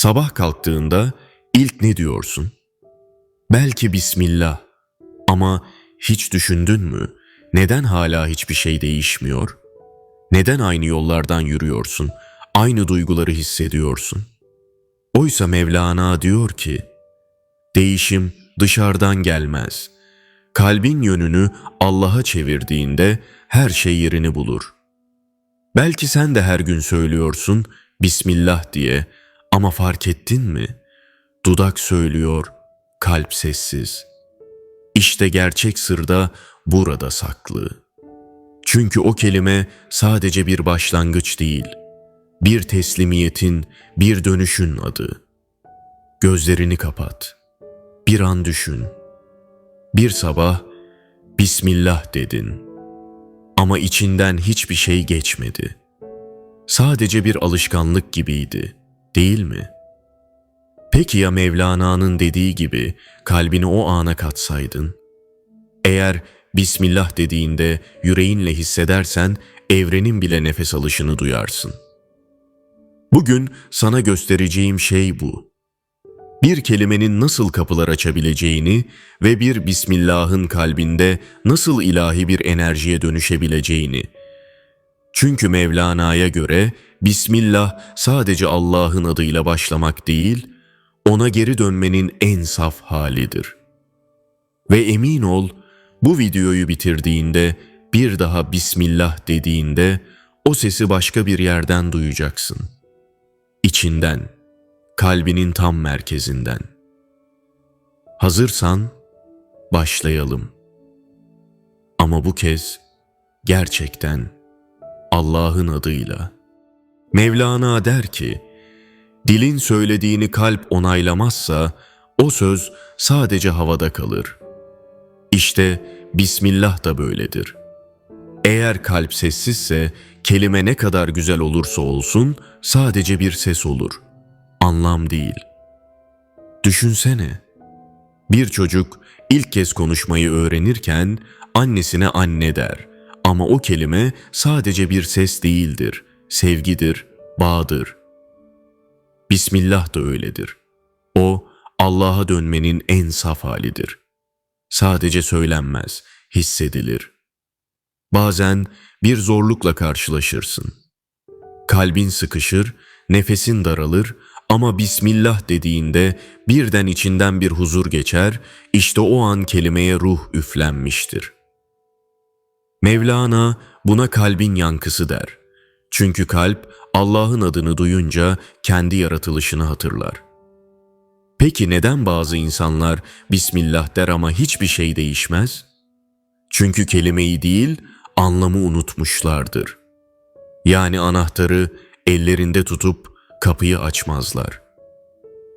Sabah kalktığında ilk ne diyorsun? Belki Bismillah. Ama hiç düşündün mü? Neden hala hiçbir şey değişmiyor? Neden aynı yollardan yürüyorsun? Aynı duyguları hissediyorsun? Oysa Mevlana diyor ki, değişim dışarıdan gelmez. Kalbin yönünü Allah'a çevirdiğinde her şey yerini bulur. Belki sen de her gün söylüyorsun Bismillah diye ama fark ettin mi? Dudak söylüyor, kalp sessiz. İşte gerçek sır da burada saklı. Çünkü o kelime sadece bir başlangıç değil, bir teslimiyetin, bir dönüşün adı. Gözlerini kapat. Bir an düşün. Bir sabah Bismillah dedin. Ama içinden hiçbir şey geçmedi. Sadece bir alışkanlık gibiydi, değil mi? Peki ya Mevlana'nın dediği gibi kalbini o ana katsaydın? Eğer Bismillah dediğinde yüreğinle hissedersen evrenin bile nefes alışını duyarsın. Bugün sana göstereceğim şey bu. Bir kelimenin nasıl kapılar açabileceğini ve bir Bismillah'ın kalbinde nasıl ilahi bir enerjiye dönüşebileceğini. Çünkü Mevlana'ya göre Bismillah sadece Allah'ın adıyla başlamak değil, ona geri dönmenin en saf halidir. Ve emin ol, bu videoyu bitirdiğinde bir daha Bismillah dediğinde o sesi başka bir yerden duyacaksın. İçinden, kalbinin tam merkezinden. Hazırsan başlayalım. Ama bu kez gerçekten Allah'ın adıyla. Mevlana der ki, dilin söylediğini kalp onaylamazsa o söz sadece havada kalır. İşte Bismillah da böyledir. Eğer kalp sessizse kelime ne kadar güzel olursa olsun sadece bir ses olur. Anlam değil. Düşünsene. Bir çocuk ilk kez konuşmayı öğrenirken annesine anne der. Ama o kelime sadece bir ses değildir. Sevgidir, bağdır. Bismillah da öyledir. O Allah'a dönmenin en saf halidir. Sadece söylenmez, hissedilir. Bazen bir zorlukla karşılaşırsın. Kalbin sıkışır, nefesin daralır ama Bismillah dediğinde birden içinden bir huzur geçer, işte o an kelimeye ruh üflenmiştir. Mevlana buna kalbin yankısı der. Çünkü kalp Allah'ın adını duyunca kendi yaratılışını hatırlar. Peki neden bazı insanlar Bismillah der ama hiçbir şey değişmez? Çünkü kelimeyi değil, anlamı unutmuşlardır. Yani anahtarı ellerinde tutup kapıyı açmazlar.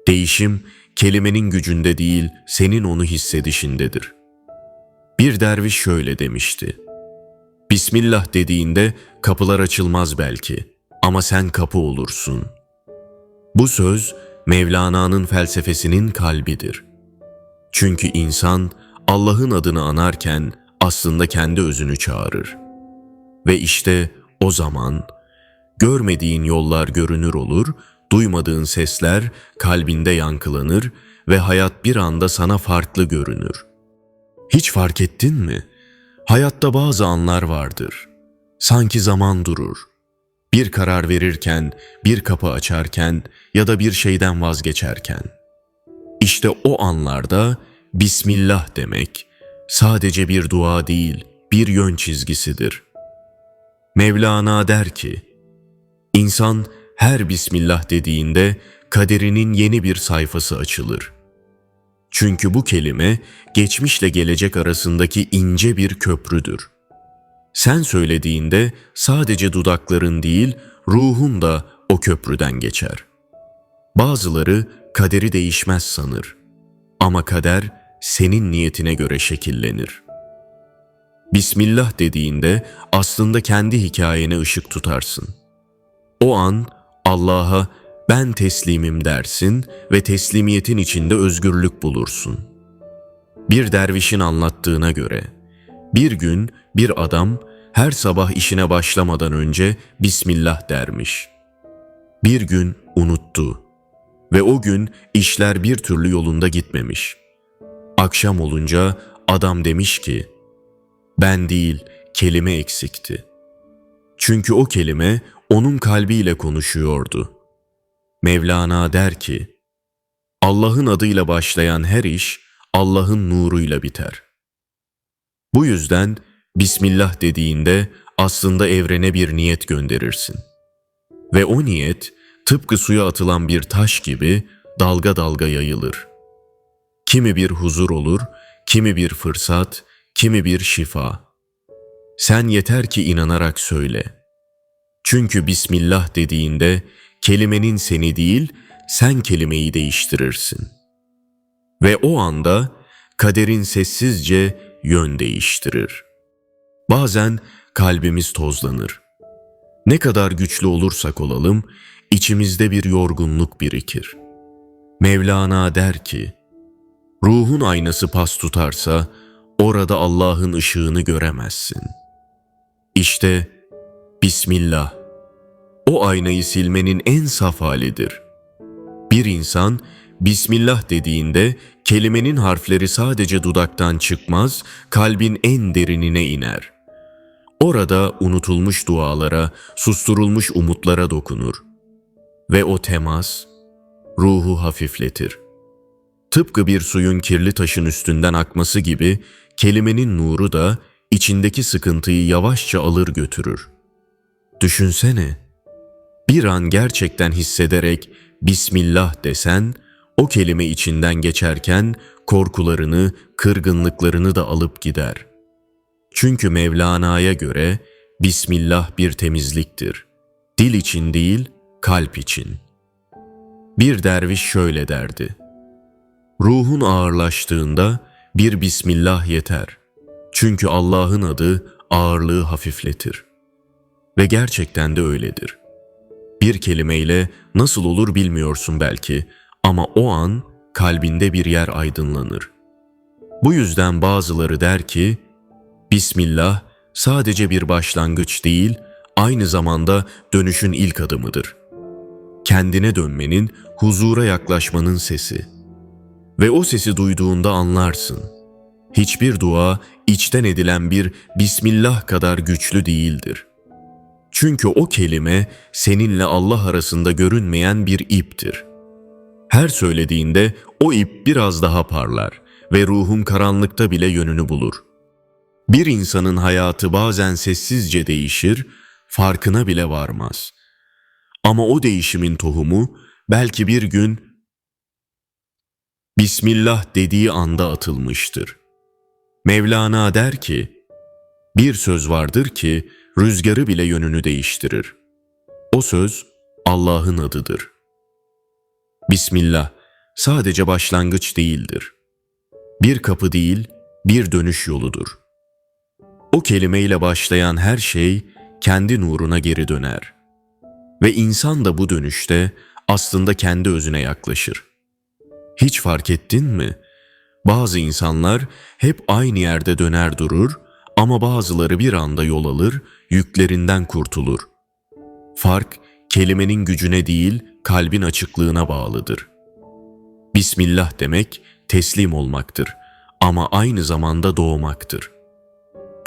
Değişim kelimenin gücünde değil, senin onu hissedişindedir. Bir derviş şöyle demişti. Bismillah dediğinde kapılar açılmaz belki ama sen kapı olursun. Bu söz Mevlana'nın felsefesinin kalbidir. Çünkü insan Allah'ın adını anarken aslında kendi özünü çağırır. Ve işte o zaman görmediğin yollar görünür olur, duymadığın sesler kalbinde yankılanır ve hayat bir anda sana farklı görünür. Hiç fark ettin mi? Hayatta bazı anlar vardır. Sanki zaman durur. Bir karar verirken, bir kapı açarken ya da bir şeyden vazgeçerken. İşte o anlarda Bismillah demek sadece bir dua değil, bir yön çizgisidir. Mevlana der ki, İnsan her Bismillah dediğinde kaderinin yeni bir sayfası açılır. Çünkü bu kelime geçmişle gelecek arasındaki ince bir köprüdür. Sen söylediğinde sadece dudakların değil, ruhun da o köprüden geçer. Bazıları kaderi değişmez sanır. Ama kader senin niyetine göre şekillenir. Bismillah dediğinde aslında kendi hikayene ışık tutarsın. O an Allah'a ben teslimim dersin ve teslimiyetin içinde özgürlük bulursun. Bir dervişin anlattığına göre, bir gün bir adam her sabah işine başlamadan önce Bismillah dermiş. Bir gün unuttu Ve o gün işler bir türlü yolunda gitmemiş. Akşam olunca adam demiş ki, ben değil kelime eksikti. Çünkü o kelime onun kalbiyle konuşuyordu. Mevlana der ki, Allah'ın adıyla başlayan her iş Allah'ın nuruyla biter. Bu yüzden Bismillah dediğinde aslında evrene bir niyet gönderirsin. Ve o niyet tıpkı suya atılan bir taş gibi dalga dalga yayılır. Kimi bir huzur olur, kimi bir fırsat, kimi bir şifa. Sen yeter ki inanarak söyle. Çünkü Bismillah dediğinde kelimenin seni değil, sen kelimeyi değiştirirsin. Ve o anda kaderin sessizce yön değiştirir. Bazen kalbimiz tozlanır. Ne kadar güçlü olursak olalım, içimizde bir yorgunluk birikir. Mevlana der ki, ruhun aynası pas tutarsa, orada Allah'ın ışığını göremezsin. İşte Bismillah, o aynayı silmenin en saf halidir. Bir insan Bismillah dediğinde kelimenin harfleri sadece dudaktan çıkmaz, kalbin en derinine iner. Orada unutulmuş dualara, susturulmuş umutlara dokunur. Ve o temas ruhu hafifletir. Tıpkı bir suyun kirli taşın üstünden akması gibi kelimenin nuru da içindeki sıkıntıyı yavaşça alır götürür. Düşünsene, bir an gerçekten hissederek Bismillah desen, o kelime içinden geçerken korkularını, kırgınlıklarını da alıp gider. Çünkü Mevlana'ya göre Bismillah bir temizliktir. Dil için değil, kalp için. Bir derviş şöyle derdi. Ruhun ağırlaştığında bir Bismillah yeter. Çünkü Allah'ın adı ağırlığı hafifletir. Ve gerçekten de öyledir. Bir kelimeyle nasıl olur bilmiyorsun belki ama o an kalbinde bir yer aydınlanır. Bu yüzden bazıları der ki, Bismillah sadece bir başlangıç değil, aynı zamanda dönüşün ilk adımıdır. Kendine dönmenin, huzura yaklaşmanın sesi. Ve o sesi duyduğunda anlarsın. Hiçbir dua içten edilen bir Bismillah kadar güçlü değildir. Çünkü o kelime seninle Allah arasında görünmeyen bir iptir.'' Her söylediğinde o ip biraz daha parlar ve ruhun karanlıkta bile yönünü bulur. Bir insanın hayatı bazen sessizce değişir, farkına bile varmaz. Ama o değişimin tohumu belki bir gün Bismillah dediği anda atılmıştır. Mevlana der ki, bir söz vardır ki rüzgarı bile yönünü değiştirir. O söz Allah'ın adıdır. Bismillah sadece başlangıç değildir. Bir kapı değil, bir dönüş yoludur. O kelimeyle başlayan her şey kendi nuruna geri döner. Ve insan da bu dönüşte aslında kendi özüne yaklaşır. Hiç fark ettin mi? Bazı insanlar hep aynı yerde döner durur ama bazıları bir anda yol alır, yüklerinden kurtulur. Fark kelimenin gücüne değil, kalbin açıklığına bağlıdır. Bismillah demek teslim olmaktır ama aynı zamanda doğmaktır.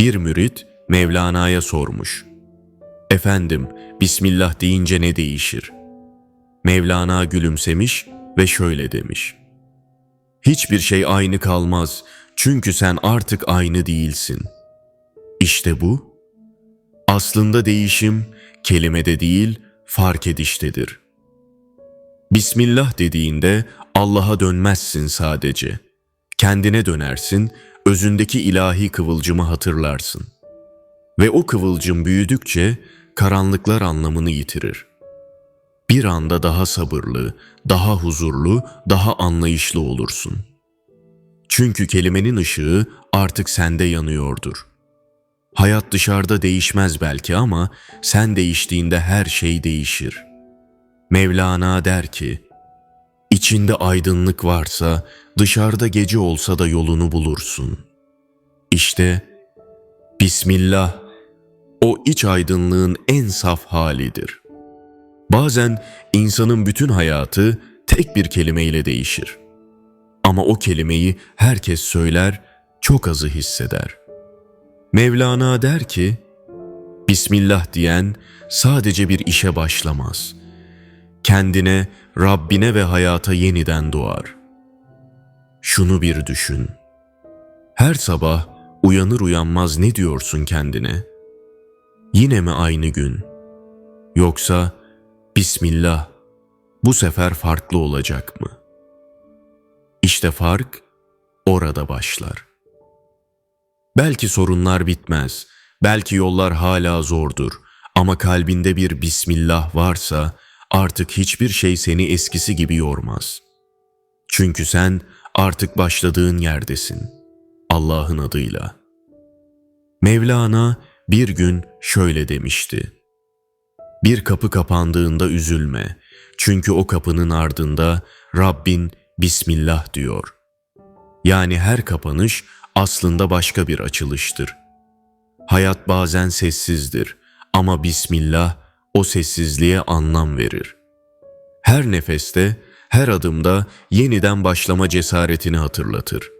Bir mürit Mevlana'ya sormuş. Efendim, Bismillah deyince ne değişir? Mevlana gülümsemiş ve şöyle demiş. Hiçbir şey aynı kalmaz çünkü sen artık aynı değilsin. İşte bu. Aslında değişim kelimede değil, fark ediştedir.'' Bismillah dediğinde Allah'a dönmezsin sadece. Kendine dönersin, özündeki ilahi kıvılcımı hatırlarsın. Ve o kıvılcım büyüdükçe karanlıklar anlamını yitirir. Bir anda daha sabırlı, daha huzurlu, daha anlayışlı olursun. Çünkü kelimenin ışığı artık sende yanıyordur. Hayat dışarıda değişmez belki ama sen değiştiğinde her şey değişir.'' Mevlana der ki, İçinde aydınlık varsa dışarıda gece olsa da yolunu bulursun. İşte Bismillah o iç aydınlığın en saf halidir. Bazen insanın bütün hayatı tek bir kelimeyle değişir. Ama o kelimeyi herkes söyler, çok azı hisseder. Mevlana der ki, Bismillah diyen sadece bir işe başlamaz. Kendine, Rabbine ve hayata yeniden doğar. Şunu bir düşün. Her sabah uyanır uyanmaz ne diyorsun kendine? Yine mi aynı gün? Yoksa Bismillah bu sefer farklı olacak mı? İşte fark orada başlar. Belki sorunlar bitmez, belki yollar hala zordur ama kalbinde bir Bismillah varsa artık hiçbir şey seni eskisi gibi yormaz. Çünkü sen artık başladığın yerdesin. Allah'ın adıyla. Mevlana bir gün şöyle demişti. Bir kapı kapandığında üzülme. Çünkü o kapının ardında Rabbin Bismillah diyor. Yani her kapanış aslında başka bir açılıştır. Hayat bazen sessizdir ama Bismillah o sessizliğe anlam verir. Her nefeste, her adımda yeniden başlama cesaretini hatırlatır.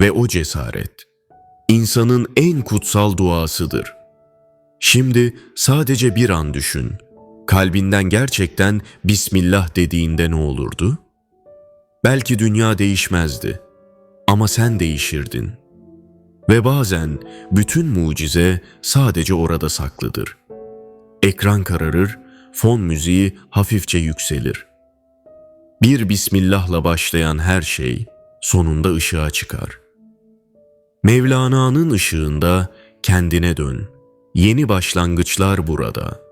Ve o cesaret, insanın en kutsal duasıdır. Şimdi sadece bir an düşün. Kalbinden gerçekten Bismillah dediğinde ne olurdu? Belki dünya değişmezdi ama sen değişirdin. Ve bazen bütün mucize sadece orada saklıdır. Ekran kararır, fon müziği hafifçe yükselir. Bir Bismillah'la başlayan her şey sonunda ışığa çıkar. Mevlana'nın ışığında kendine dön. Yeni başlangıçlar burada.''